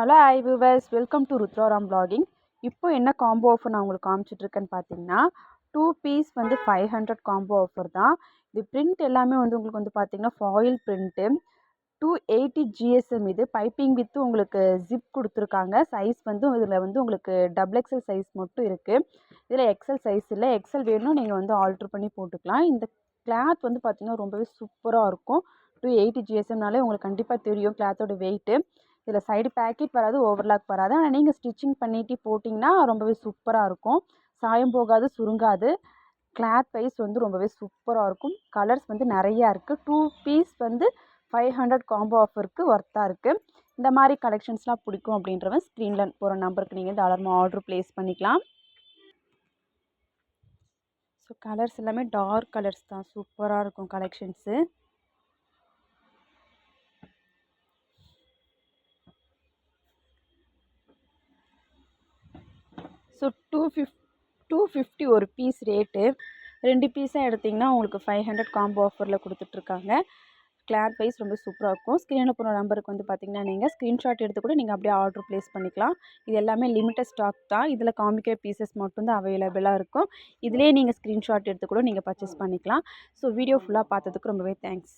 Hello hi viewers welcome to Rudraram blogging இப்போ என்ன combo offer நான் உங்களுக்கு காமிச்சிட்ருக்கேன்னு பார்த்தீங்கன்னா டூ பீஸ் வந்து ஃபைவ் ஹண்ட்ரட் காம்போ ஆஃபர் தான். இது பிரிண்ட் எல்லாமே வந்து உங்களுக்கு வந்து பார்த்தீங்கன்னா foil print two eighty GSM இது. பைப்பிங் வித்து உங்களுக்கு ஜிப் கொடுத்துருக்காங்க. சைஸ் வந்து இதில் வந்து உங்களுக்கு டபுள் எக்ஸல் சைஸ் மட்டும் இருக்குது இதில் எக்ஸல் சைஸ் இல்லை. எக்ஸல் வேணும் நீங்கள் வந்து ஆல்ட்ரு பண்ணி போட்டுக்கலாம். இந்த கிளாத் வந்து பார்த்திங்கன்னா ரொம்பவே சூப்பராக இருக்கும். டூ எயிட்டி ஜிஎஸ்எம்னாலே உங்களுக்கு கண்டிப்பாக தெரியும் கிளாத்தோட வெயிட்டு இதில் சைடு பேக்கெட் வராது ஓவர்லாக் வராது. ஆனால் நீங்கள் ஸ்டிச்சிங் பண்ணிட்டு போட்டிங்கன்னா ரொம்பவே சூப்பராக இருக்கும். சாயம் போகாது சுருங்காது. கிளாத் வைஸ் வந்து ரொம்பவே சூப்பராக இருக்கும். கலர்ஸ் வந்து நிறையா இருக்குது டூ பீஸ் வந்து ஃபைவ் ஹண்ட்ரட் காம்போ ஆஃபருக்கு ஒர்த்தாக இருக்குது இந்த மாதிரி கலெக்ஷன்ஸ்லாம் பிடிக்கும் அப்படின்றவன் ஸ்க்ரீனில் போகிற நம்பருக்கு நீங்கள் தாராளமாக ஆர்டர் ப்ளேஸ் பண்ணிக்கலாம். ஸோ கலர்ஸ் எல்லாமே டார்க் கலர்ஸ் தான். சூப்பராக இருக்கும் கலெக்ஷன்ஸு ஸோ டூ ஃபிஃப் டூ ஃபிஃப்டி ஒரு பீஸ் ரேட்டு ரெண்டு பீஸாக எடுத்திங்கன்னா உங்களுக்கு ஃபைவ் ஹண்ட்ரட் காம்போ ஆஃபரில் கொடுத்துட்ருக்காங்க. கிளாத் வைஸ் ரொம்ப சூப்பராக இருக்கும். ஸ்க்ரீனில் போகிற நம்பருக்கு வந்து பார்த்திங்கன்னா நீங்கள் ஸ்க்ரீன்ஷாட் எடுத்து கூட நீங்கள் அப்படியே ஆர்டர் ப்ளேஸ் பண்ணிக்கலாம். இது எல்லாமே லிமிட்டட் ஸ்டாக் தான். இதில் காமிக்கிற பீசஸ் மட்டும்தான் அவைலபிளாக இருக்கும். இதிலே நீங்கள் ஸ்க்ரீன்ஷாட் எடுத்து கூட நீங்கள் பர்ச்சேஸ் பண்ணிக்கலாம். ஸோ வீடியோ ஃபுல்லாக பார்த்ததுக்கு ரொம்பவே தேங்க்ஸ்